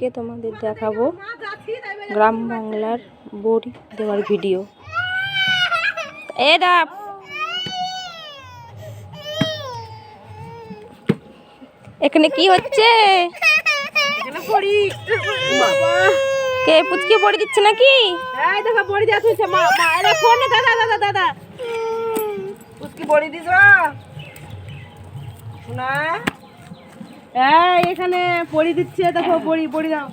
আজকে তোমাদের দেখাবো গ্রাম বাংলার বড়ি দেওয়ার ভিডিও। এ দা এখানে কি হচ্ছে? কে পুচকে বড়ি দিচ্ছে নাকি? এই দেখো বড়ি দেওয়া মা মা এরা ফোন দাদা দাদা দাদা। উসকি বড়ি দিছ? শোনা? এই এখানে বড়ি দিচ্ছে দেখো বড়ি বড়ি দাও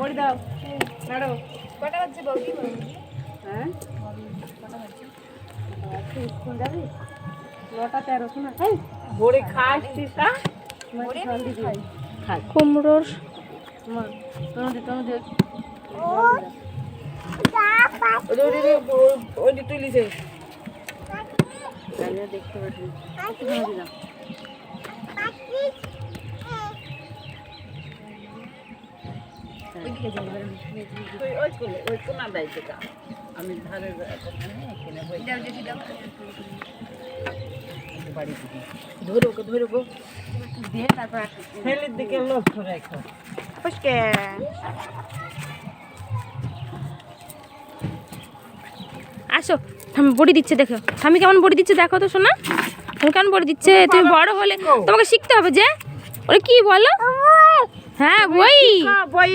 বড়ি দাও। নাড়ো। কটা বাজছে বড়ি? হ্যাঁ? স্কুল যাবি? নটা তেরো শোনা? খাস কুমড়োর। দেখতে পাচ্ছি। আসো, আমি বড়ি দিচ্ছে, দেখো। আমি কেমন বড়ি দিচ্ছে, দেখো তো শোনা আমি কেমন বড়ি দিচ্ছে? তুমি বড় হলে তোমাকে শিখতে হবে যে। ওরা কি বলো? হ্যাঁ বই। বই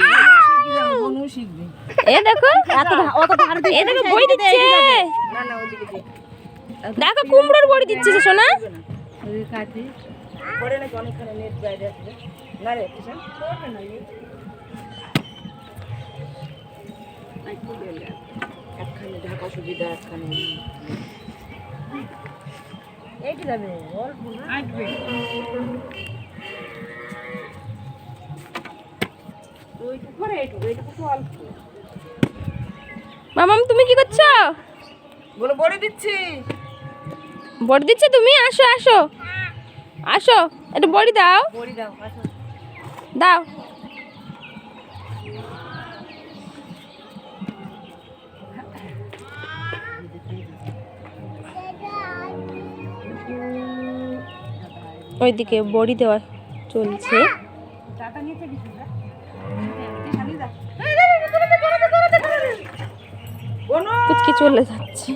শিখবে এ দেখো ধারে এ দেখো বই দিচ্ছে। না না ওদিকে দে। দেখো কুমড়োর বড়ি দিচ্ছে যে শোনা ওই কাটি। পড়ে নাকি অনেকখানে নেট বাইরে আসবে। না রে কিষান পড়বে না একটু গেলে একখানে ঢাকা সুবিধা একখানে এইটি যাবে অল্প না আসবে ওইটুকু করে এইটুকু এইটুকু তো অল্প। মামাম তুমি কি করছ? বলে বড়ি দিচ্ছি। বড়ি দিচ্ছে তুমি? আসো আসো। আসো একটু বড়ি দাও। বড়ি দাও আসো। দাও। ওইদিকে বড়ি দেওয়া চলছে। চলে যাচ্ছে